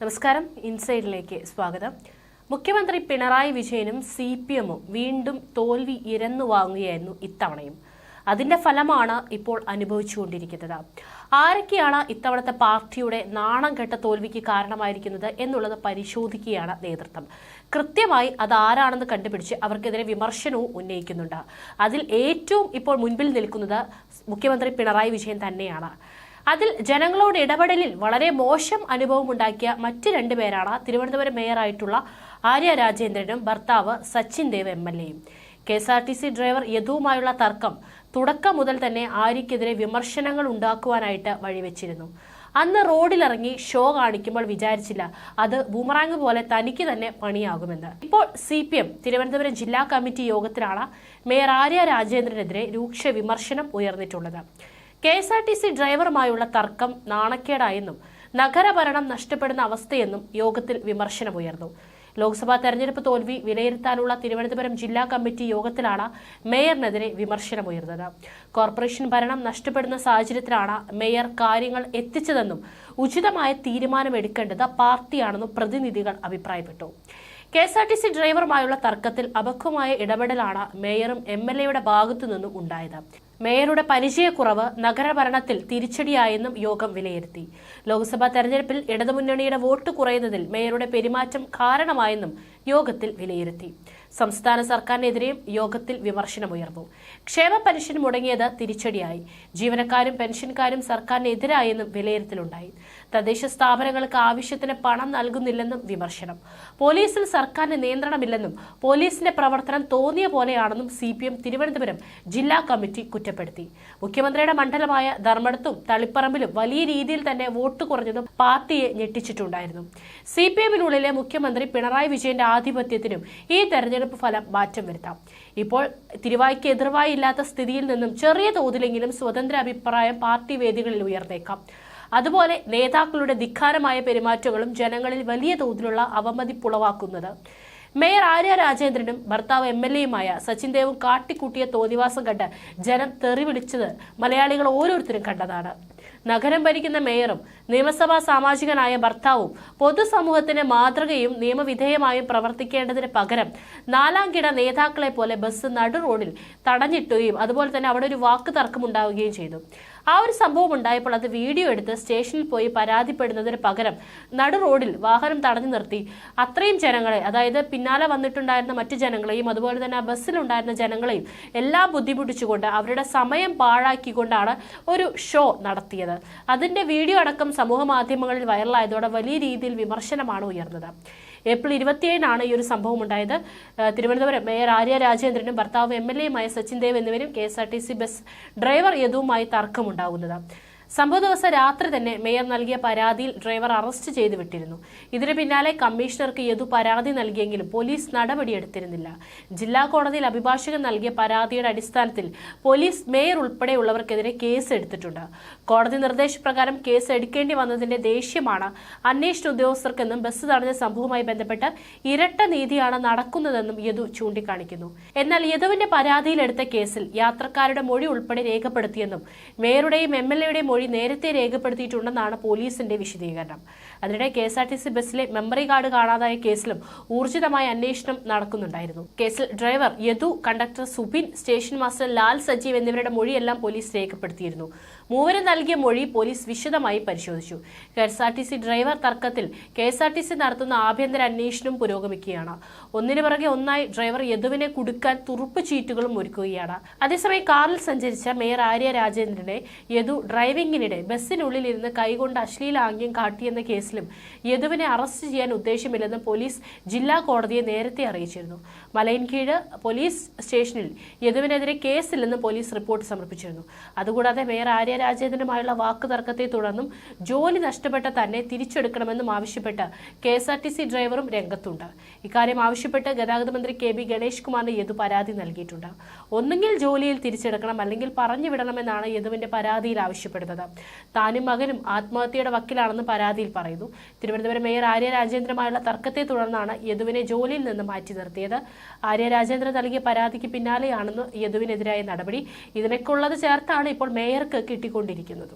നമസ്കാരം. ഇൻസൈഡിലേക്ക് സ്വാഗതം. മുഖ്യമന്ത്രി പിണറായി വിജയനും സി പി എമ്മും വീണ്ടും തോൽവി ഇരന്നു വാങ്ങുകയായിരുന്നു ഇത്തവണയും. അതിന്റെ ഫലമാണ് ഇപ്പോൾ അനുഭവിച്ചുകൊണ്ടിരിക്കുന്നത്. ആരൊക്കെയാണ് ഇത്തവണത്തെ പാർട്ടിയുടെ നാണം കെട്ട തോൽവിക്ക് കാരണമായിരിക്കുന്നത് എന്നുള്ളത് പരിശോധിക്കുകയാണ് നേതൃത്വം. കൃത്യമായി അത് ആരാണെന്ന് കണ്ടുപിടിച്ച് അവർക്കെതിരെ വിമർശനവും ഉന്നയിക്കുന്നുണ്ട്. അതിൽ ഏറ്റവും ഇപ്പോൾ മുൻപിൽ നിൽക്കുന്നത് മുഖ്യമന്ത്രി പിണറായി വിജയൻ തന്നെയാണ്. അതിൽ ജനങ്ങളോട് ഇടപെടലിൽ വളരെ മോശം അനുഭവം ഉണ്ടാക്കിയ മറ്റ് രണ്ടുപേരാണ് തിരുവനന്തപുരം മേയറായിട്ടുള്ള ആര്യ രാജേന്ദ്രനും ഭർത്താവ് സച്ചിൻ ദേവ് എം എൽ എയും. K S R T C driver യദുവുമായുള്ള തർക്കം തുടക്കം മുതൽ തന്നെ ആര്യക്കെതിരെ വിമർശനങ്ങൾ ഉണ്ടാക്കുവാനായിട്ട് വഴിവെച്ചിരുന്നു. അന്ന് റോഡിലിറങ്ങി ഷോ കാണിക്കുമ്പോൾ വിചാരിച്ചില്ല അത് ബൂമറാങ് പോലെ തനിക്ക് തന്നെ പണിയാകുമെന്ന്. ഇപ്പോൾ സി പി എം തിരുവനന്തപുരം ജില്ലാ കമ്മിറ്റി യോഗത്തിലാണ് മേയർ ആര്യ രാജേന്ദ്രനെതിരെ രൂക്ഷ വിമർശനം ഉയർന്നിട്ടുള്ളത്. K S R T C ഡ്രൈവറുമായുള്ള തർക്കം നാണക്കേടായെന്നും നഗരഭരണം നഷ്ടപ്പെടുന്ന അവസ്ഥയെന്നും യോഗത്തിൽ വിമർശനമുയർന്നു. ലോക്സഭാ തെരഞ്ഞെടുപ്പ് തോൽവി വിലയിരുത്താനുള്ള തിരുവനന്തപുരം ജില്ലാ കമ്മിറ്റി യോഗത്തിലാണ് മേയറിനെതിരെ വിമർശനമുയർന്നത്. കോർപ്പറേഷൻ ഭരണം നഷ്ടപ്പെടുന്ന സാഹചര്യത്തിലാണ് മേയർ കാര്യങ്ങൾ എത്തിച്ചതെന്നും ഉചിതമായ തീരുമാനമെടുക്കേണ്ടത് പാർട്ടിയാണെന്നും പ്രതിനിധികൾ അഭിപ്രായപ്പെട്ടു. K S R T C ഡ്രൈവറുമായുള്ള തർക്കത്തിൽ അപക്വമായ ഇടപെടലാണ് മേയറും എം എൽ എയുടെ ഭാഗത്തു നിന്നും ഉണ്ടായത്. മേയറുടെ പരിചയക്കുറവ് നഗരഭരണത്തിൽ തിരിച്ചടിയായെന്നും യോഗം വിലയിരുത്തി. ലോക്സഭാ തെരഞ്ഞെടുപ്പിൽ ഇടതുമുന്നണിയുടെ വോട്ട് കുറയുന്നതിൽ മേയറുടെ പെരുമാറ്റം കാരണമായെന്നും യോഗത്തിൽ വിലയിരുത്തി. സംസ്ഥാന സർക്കാരിനെതിരെയും യോഗത്തിൽ വിമർശനമുയർന്നു ക്ഷേമ പെൻഷൻ മുടങ്ങിയത് തിരിച്ചടിയായി. ജീവനക്കാരും പെൻഷൻകാരും സർക്കാരിനെതിരായെന്നും വിലയിരുത്തലുണ്ടായി. തദ്ദേശ സ്ഥാപനങ്ങൾക്ക് ആവശ്യത്തിന് പണം നൽകുന്നില്ലെന്നും വിമർശനം. പോലീസിൽ സർക്കാരിന് നിയന്ത്രണമില്ലെന്നും പോലീസിന്റെ പ്രവർത്തനം തോന്നിയ പോലെയാണെന്നും സി പി എം തിരുവനന്തപുരം ജില്ലാ കമ്മിറ്റി കുറ്റപ്പെടുത്തി. മുഖ്യമന്ത്രിയുടെ മണ്ഡലമായ ധർമ്മടത്തും തളിപ്പറമ്പിലും വലിയ രീതിയിൽ തന്നെ വോട്ട് കുറഞ്ഞതും പാർട്ടിയെ ഞെട്ടിച്ചിട്ടുണ്ടായിരുന്നു. സി പി എമ്മിനുള്ളിലെ മുഖ്യമന്ത്രി പിണറായി വിജയന്റെ ആധിപത്യത്തിനും ഈ തെരഞ്ഞെടുപ്പ് ഫലം മാറ്റം വരുത്താം. ഇപ്പോൾ തിരുവായ്ക്ക് എതിർവായി ഇല്ലാത്ത സ്ഥിതിയിൽ നിന്നും ചെറിയ തോതിലെങ്കിലും സ്വതന്ത്ര അഭിപ്രായം പാർട്ടി വേദികളിൽ ഉയർന്നേക്കാം. അതുപോലെ നേതാക്കളുടെ ധിക്കാരമായ പെരുമാറ്റങ്ങളും ജനങ്ങളിൽ വലിയ തോതിലുള്ള അവമതിപ്പുളവാക്കുന്നത്. മേയർ ആര്യ രാജേന്ദ്രനും ഭർത്താവ് എം എൽ എയുമായ സച്ചിൻ ദേവും കാട്ടിക്കൂട്ടിയ തോന്നിവാസം കണ്ട് ജനം തെറി വിളിച്ചത് മലയാളികൾ ഓരോരുത്തരും കണ്ടതാണ്. നഗരം ഭരിക്കുന്ന മേയറും നിയമസഭാ സാമാജികനായ ഭർത്താവും പൊതുസമൂഹത്തിന് മാതൃകയും നിയമവിധേയമായും പ്രവർത്തിക്കേണ്ടതിന് പകരം നാലാംകിട നേതാക്കളെ പോലെ ബസ് നടു റോഡിൽ തടഞ്ഞിട്ടുകയും അതുപോലെ തന്നെ അവിടെ ഒരു വാക്ക് തർക്കമുണ്ടാവുകയും ചെയ്തു. ആ ഒരു സംഭവം ഉണ്ടായപ്പോൾ അത് വീഡിയോ എടുത്ത് സ്റ്റേഷനിൽ പോയി പരാതിപ്പെടുന്നതിന് പകരം നടു റോഡിൽ വാഹനം തടഞ്ഞു നിർത്തി. അത്രയും ജനങ്ങളെ അതായത് പിന്നാലെ വന്നിട്ടുണ്ടായിരുന്ന മറ്റു ജനങ്ങളെയും അതുപോലെ തന്നെ ആ ബസ്സിലുണ്ടായിരുന്ന ജനങ്ങളെയും എല്ലാം ബുദ്ധിമുട്ടിച്ചുകൊണ്ട് അവരുടെ സമയം പാഴാക്കിക്കൊണ്ടാണ് ഒരു ഷോ നടത്തിയത്. അതിന്റെ വീഡിയോ അടക്കം സമൂഹ മാധ്യമങ്ങളിൽ വൈറലായതോടെ വലിയ രീതിയിൽ വിമർശനമാണ് ഉയർന്നത്. ഏപ്രിൽ ഇരുപത്തിയേഴിനാണ് ഈ ഒരു സംഭവം ഉണ്ടായത്. തിരുവനന്തപുരം മേയർ ആര്യ രാജേന്ദ്രനും ഭർത്താവ് എം എൽ എയുമായ സച്ചിൻ ദേവ് എന്നിവരും K S R T C bus driver യദുവുമായി തർക്കമുണ്ടാകുന്നത്. സംഭവ ദിവസം രാത്രി തന്നെ മേയർ നൽകിയ പരാതിയിൽ ഡ്രൈവർ അറസ്റ്റ് ചെയ്തു വിട്ടിരുന്നു. ഇതിന് പിന്നാലെ കമ്മീഷണർക്ക് യദു പരാതി നൽകിയെങ്കിലും പോലീസ് നടപടിയെടുത്തിരുന്നില്ല. ജില്ലാ കോടതിയിൽ അഭിഭാഷകൻ നൽകിയ പരാതിയുടെ അടിസ്ഥാനത്തിൽ പോലീസ് മേയർ ഉൾപ്പെടെയുള്ളവർക്കെതിരെ കേസ് എടുത്തിട്ടുണ്ട്. കോടതി നിർദ്ദേശപ്രകാരം കേസ് എടുക്കേണ്ടി വന്നതിന്റെ ദേഷ്യമാണ് അന്വേഷണ ഉദ്യോഗസ്ഥർക്കെന്നും ബസ് തടഞ്ഞ സംഭവവുമായി ബന്ധപ്പെട്ട് ഇരട്ട നീതിയാണ് നടക്കുന്നതെന്നും യദു ചൂണ്ടിക്കാണിക്കുന്നു. എന്നാൽ യദുവിന്റെ പരാതിയിലെടുത്ത കേസിൽ യാത്രക്കാരുടെ മൊഴി ഉൾപ്പെടെ രേഖപ്പെടുത്തിയെന്നും മേയറുടെയും എം എൽ എയുടെയും മൊഴി നേരത്തെ രേഖപ്പെടുത്തിയിട്ടുണ്ടെന്നാണ് പോലീസിന്റെ വിശദീകരണം. അതിനിടെ K S R T C ബസ്സിലെ മെമ്മറി കാർഡ് കാണാതായ കേസിലും ഊർജിതമായ അന്വേഷണം നടക്കുന്നുണ്ടായിരുന്നു. കേസിൽ driver Yadu conductor Subin station master Lal Sajeev എന്നിവരുടെ മൊഴിയെല്ലാം പോലീസ് രേഖപ്പെടുത്തിയിരുന്നു. മൂവരും നൽകിയ മൊഴി പോലീസ് വിശദമായി പരിശോധിച്ചു. K S R T C driver തർക്കത്തിൽ K S R T C നടത്തുന്ന ആഭ്യന്തര അന്വേഷണം പുരോഗമിക്കുകയാണ്. ഒന്നിനു പിറകെ ഒന്നായി ഡ്രൈവർ യദുവിനെ കുടുക്കാൻ തുറുപ്പ് ചീറ്റുകളും ഒരുക്കുകയാണ്. അതേസമയം കാറിൽ സഞ്ചരിച്ച മേയർ ആര്യ രാജേന്ദ്രനെ യദു ഡ്രൈവിംഗിനിടെ ബസ്സിനുള്ളിൽ ഇരുന്ന് കൈകൊണ്ട് അശ്ലീല അശ്ലീലാംഗ്യം കാട്ടിയെന്ന കേസിലും യദുവിനെ അറസ്റ്റ് ചെയ്യാൻ ഉദ്ദേശമില്ലെന്ന് പോലീസ് ജില്ലാ കോടതിയെ നേരത്തെ അറിയിച്ചിരുന്നു. മലയൻകീഴ് പോലീസ് സ്റ്റേഷനിൽ യദുവിനെതിരെ കേസില്ലെന്ന് പോലീസ് റിപ്പോർട്ട് സമർപ്പിച്ചിരുന്നു. അതുകൂടാതെ മേയർ ആര്യ രാജേന്ദ്രനുമായുള്ള വാക്കുതർക്കത്തെ തുടർന്നും ജോലി നഷ്ടപ്പെട്ട തന്നെ തിരിച്ചെടുക്കണമെന്നും ആവശ്യപ്പെട്ട് K S R T C ഡ്രൈവറും രംഗത്തുണ്ട്. ഇക്കാര്യം ആവശ്യപ്പെട്ട് ഗതാഗത മന്ത്രി കെ ബി ഗണേഷ് കുമാറിന് യദു പരാതി നൽകിയിട്ടുണ്ട്. ഒന്നുകിൽ ജോലിയിൽ തിരിച്ചെടുക്കണം അല്ലെങ്കിൽ പറഞ്ഞു വിടണമെന്നാണ് യദുവിന്റെ പരാതിയിൽ ആവശ്യപ്പെടുന്നത്. താനും മകനും ആത്മഹത്യയുടെ വക്കിലാണെന്ന് പരാതിയിൽ പറയുന്നു. തിരുവനന്തപുരം മേയർ ആര്യ രാജേന്ദ്രമായുള്ള തർക്കത്തെ തുടർന്നാണ് യദുവിനെ ജോലിയിൽ നിന്ന് മാറ്റി നിർത്തിയത്. ആര്യ രാജേന്ദ്രൻ നൽകിയ പരാതിക്ക് പിന്നാലെയാണെന്ന് യദുവിനെതിരായ നടപടി. ഇതിനൊക്കെ ഉള്ളത് ചേർത്താണ് ഇപ്പോൾ മേയർക്ക് കിട്ടിക്കൊണ്ടിരിക്കുന്നത്.